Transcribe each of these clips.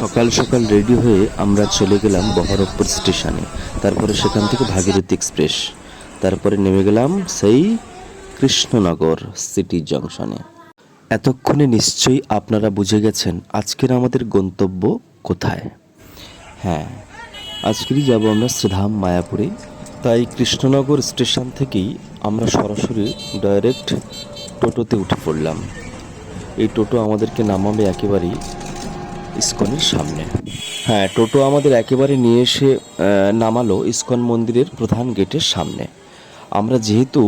সকাল সকাল রেডি হয়ে আমরা চলে গেলাম বহরমপুর স্টেশনে। তারপরে সেখান থেকে ভাগীরথী এক্সপ্রেস। তারপরে নেমে গেলাম সেই কৃষ্ণনগর সিটি জংশনে। এতক্ষণে নিশ্চয়ই আপনারা বুঝে গেছেন আজকের আমাদের গন্তব্য কোথায়। হ্যাঁ আজকেরই যাব আমরা শ্রীধাম মায়াপুরে। তাই কৃষ্ণনগর স্টেশন থেকেই আমরা সরাসরি ডাইরেক্ট টোটোতে উঠে পড়লাম। এই টোটো আমাদেরকে নামাবে একেবারেই ইস্কনের সামনে। হ্যাঁ টোটো আমাদের একেবারে নিয়ে এসে নামালো ইস্কন মন্দিরের প্রধান গেটের সামনে। আমরা যেহেতু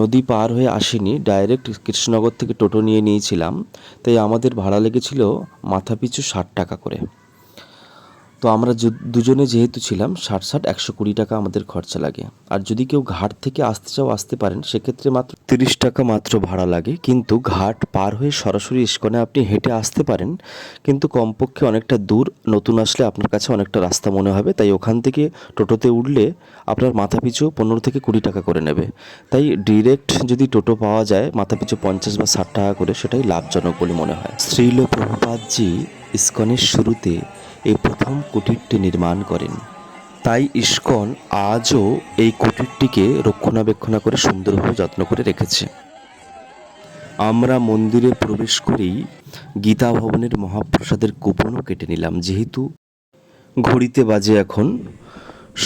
নদী পার হয়ে আসিনি, ডাইরেক্ট কৃষ্ণনগর থেকে টোটো নিয়ে নিয়েছিলাম, তাই আমাদের ভাড়া লেগেছিল মাথাপিছু ষাট টাকা করে। তো আমরা দুজনে যেহেতু ছিলাম ষাট ষাট একশো কুড়ি টাকা আমাদের খরচা লাগে। আর যদি কেউ ঘাট থেকে আসতে চাও, আসতে পারেন, সেক্ষেত্রে মাত্র তিরিশ টাকা মাত্র ভাড়া লাগে। কিন্তু ঘাট পার হয়ে সরাসরি ইস্কনে আপনি হেঁটে আসতে পারেন। কিন্তু কমপক্ষে অনেকটা দূর, নতুন আসলে আপনার কাছে অনেকটা রাস্তা মনে হবে। তাই ওখান থেকে টোটোতে উঠলে আপনার মাথা পিছু পনেরো থেকে কুড়ি টাকা করে নেবে। তাই ডিরেক্ট যদি টোটো পাওয়া যায় মাথা পিছু পঞ্চাশ বা ষাট টাকা করে, সেটাই লাভজনক বলে মনে হয়। শ্রীল প্রভুপাদজি ইস্কনের শুরুতে এই প্রথম কুটিরটি নির্মাণ করেন। তাই ইস্কন আজও এই কুটিরটিকে রক্ষণাবেক্ষণা করে সুন্দরভাবে যত্ন করে রেখেছে। আমরা মন্দিরে প্রবেশ করেই গীতা ভবনের মহাপ্রসাদের কুপনও কেটে নিলাম, যেহেতু ঘড়িতে বাজে এখন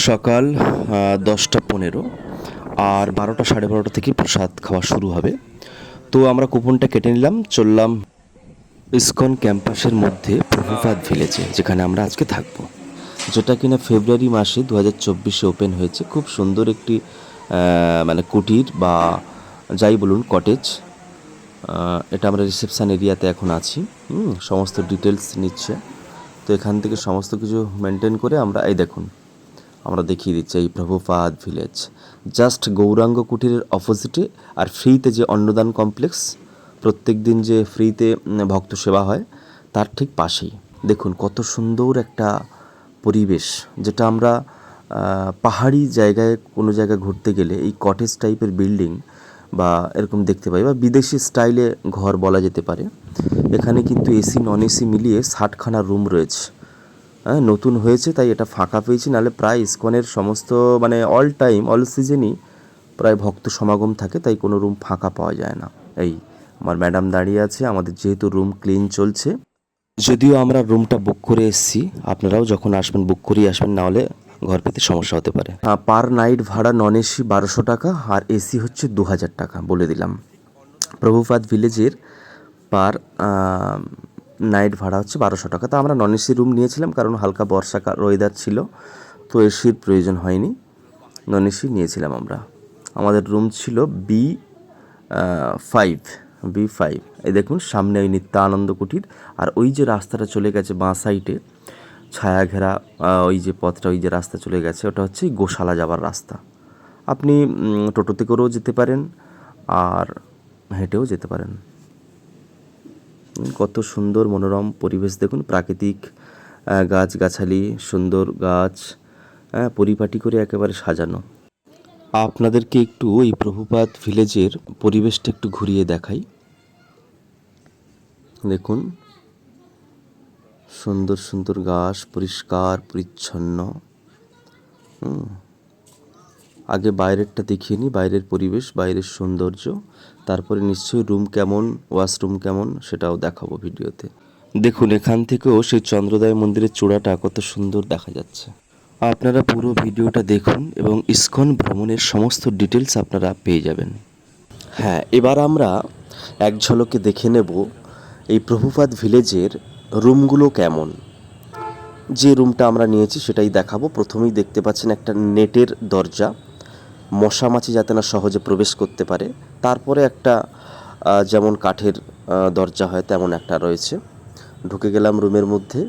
সকাল দশটা পনেরো আর বারোটা সাড়ে বারোটা থেকে প্রসাদ খাওয়া শুরু হবে। তো আমরা কুপনটা কেটে নিলাম, চললাম ইসকন ক্যাম্পাসের মধ্যে প্রভুপাত ভিলেজে, যেখানে আমরা আজকে থাকব, যেটা কিনা ফেব্রুয়ারি মাসে দু হাজার চব্বিশে ওপেন হয়েছে। খুব সুন্দর একটি মানে কুটির বা যাই বলুন, কটেজ। এটা আমরা রিসেপশান এরিয়াতে এখন আছি। সমস্ত ডিটেলস নিচ্ছে। তো এখান থেকে সমস্ত কিছু মেনটেন করে আমরা, এই দেখুন, আমরা দেখিয়ে দিচ্ছি এই প্রভুপাদ ভিলেজ। জাস্ট গৌরাঙ্গ কুটিরের অপোজিটে আর ফ্রিতে যে অন্নদান কমপ্লেক্স প্রত্যেক দিন যে ফ্রিতে ভক্ত সেবা হয়, তার ঠিক পাশেই। দেখুন, কত সুন্দর একটা পরিবেশ, যেটা আমরা পাহাড়ি জায়গায় কোনো জায়গায় ঘুরতে গেলে এই কটেজ টাইপের বিল্ডিং বা এরকম দেখতে পাই, বা বিদেশি স্টাইলে ঘর বলা যেতে পারে। এখানে কিন্তু এসি নন এসি মিলিয়ে ষাটখানা রুম রয়েছে। হ্যাঁ নতুন হয়েছে, তাই এটা ফাঁকা পেয়েছি, নাহলে প্রায় ইস্কনের সমস্ত মানে অল টাইম অল সিজনই প্রায় ভক্ত সমাগম থাকে, তাই কোনো রুম ফাঁকা পাওয়া যায় না। এই আমার ম্যাডাম দাঁড়িয়ে আছে, আমাদের যেহেতু রুম ক্লিন চলছে। যদিও আমরা রুমটা বুক করে এসেছি, আপনারাও যখন আসবেন, বুক করেই আসবেন, না হলে ঘর পেতে সমস্যা হতে পারে। পার নাইট ভাড়া নন এসি বারোশো টাকা, আর এসি হচ্ছে দু হাজার টাকা, বলে দিলাম। প্রভুপাদ ভিলেজের পার নাইট ভাড়া হচ্ছে বারোশো টাকা। তো আমরা নন এসি রুম নিয়েছিলাম, কারণ হালকা বর্ষাকাল ওয়েদার ছিল, তো এসির প্রয়োজন হয়নি। নন এসি নিয়েছিলাম আমরা। আমাদের রুম ছিল বি ফাইভ। B five. এই দেখুন, সামনে ওই নিত্যানন্দ কুটির, আর ওই যে রাস্তাটা চলে গেছে বাঁ সাইডে ছায়া ঘেরা ওই যে পথটা, ওই যে রাস্তা চলে গেছে, ওটা হচ্ছে গোশালা যাবার রাস্তা। আপনি টোটোতে করেও যেতে পারেন, আর হেঁটেও যেতে পারেন। কত সুন্দর মনোরম পরিবেশ, দেখুন, প্রাকৃতিক গাছগাছালি, সুন্দর গাছ হ্যাঁ পরিপাটি করে একেবারে সাজানো। আপনাদেরকে একটু এই প্রভুপাত ভিলেজের পরিবেশটা একটু ঘুরিয়ে দেখাই। দেখুন। সুন্দর সুন্দর গাছ, পরিষ্কার, পরিচ্ছন্ন। আগে বাইরেরটা দেখিয়ে নিই বাইরের পরিবেশ, বাইরের সৌন্দর্য। তারপরে নিশ্চয়ই রুম কেমন ওয়াশরুম কেমন, সেটাও দেখাবো ভিডিওতে। দেখুন, এখান থেকেও সেই চন্দ্রোদয় মন্দিরের চূড়াটা কত সুন্দর দেখা যাচ্ছে। আপনারা পুরো ভিডিওটা দেখুন এবং ইস্কন ভ্রমণের সমস্ত ডিটেলস আপনারা পেয়ে যাবেন। হ্যাঁ এবার আমরা এক ঝলকে দেখে নেব এই প্রভুপাদ ভিলেজের রুমগুলো কেমন? যে রুমটা আমরা নিয়েছি সেটাই দেখাবো। প্রথমেই দেখতে পাচ্ছেন একটা নেটের দরজা। মশা মাছি যাতে না সহজে প্রবেশ করতে পারে। তারপরে একটা যেমন কাঠের দরজা হয় তেমন একটা রয়েছে। ঢুকে গেলাম রুমের মধ্যে।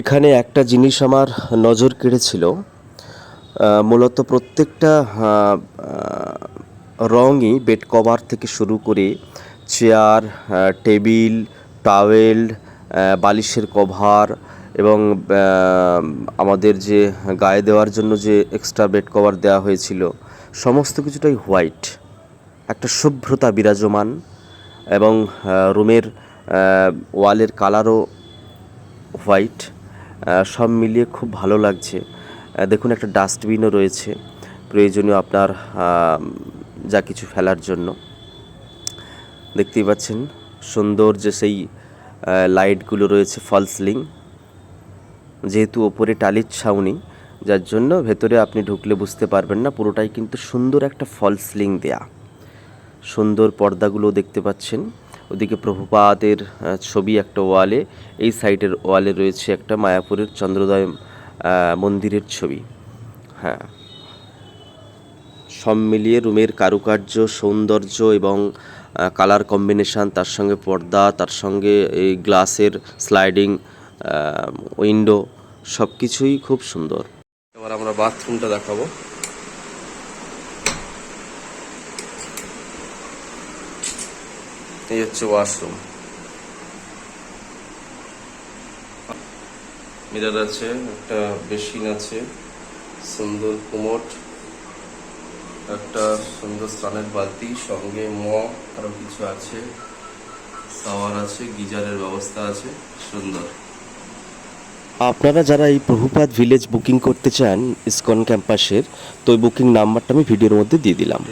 এখানে একটা জিনিস আমার নজর কেড়েছিল। মূলত প্রত্যেকটা রঙই বেড কভার থেকে শুরু করে চেয়ার টেবিল টাওয়েল বালিশের কভার এবং আমাদের যে গায়ে দেওয়ার জন্য যে এক্সট্রা বেড কভার দেওয়া হয়েছিল, সমস্ত কিছুটাই হোয়াইট একটা শুভ্রতা বিরাজমান এবং রুমের ওয়ালের কালারও হোয়াইট সব মিলিয়ে খুব ভালো লাগছে। দেখুন, একটা ডাস্টবিনও রয়েছে। প্রয়োজনীয় আপনার যা কিছু ফেলার জন্য। দেখতেই পাচ্ছেন, সুন্দর যে সেই লাইটগুলো রয়েছে ফলসলিং যেহেতু ওপরে টালির ছাউনি যার জন্য ভেতরে আপনি ঢুকলে বুঝতে পারবেন না পুরোটাই কিন্তু সুন্দর একটা ফলসলিং দেয়া। সুন্দর পর্দাগুলো দেখতে পাচ্ছেন। ওদিকে প্রভুপাদের আহ, ছবি একটা ওয়ালে এই সাইডের ওয়ালে রয়েছে একটা মায়াপুরের চন্দ্রোদয় মন্দিরের ছবি। হ্যাঁ। সব মিলিয়ে রুমের কারুকার্য সৌন্দর্য এবং কালার কম্বিনেশন তার সঙ্গে পর্দা, তার সঙ্গে এই গ্লাসের স্লাইডিং উইন্ডো সব কিছুই খুব সুন্দর। এবার আমরা বাথরুমটা দেখাবো। এই হচ্ছে ওয়াশরুম মিরার আছে, একটা বেসিন আছে, সুন্দর কুমোট। একটা সুন্দর স্নানের বালতি, সঙ্গে ম আরও কিছু আছে। সাওয়ার আছে, গিজারের ব্যবস্থা আছে, সুন্দর। আপনারা যারা এই প্রভুপাত ভিলেজ বুকিং করতে চান, ইসকন ক্যাম্পাসের, তো বুকিং নাম্বারটা আমি ভিডিওর মধ্যে দিয়ে দিলাম।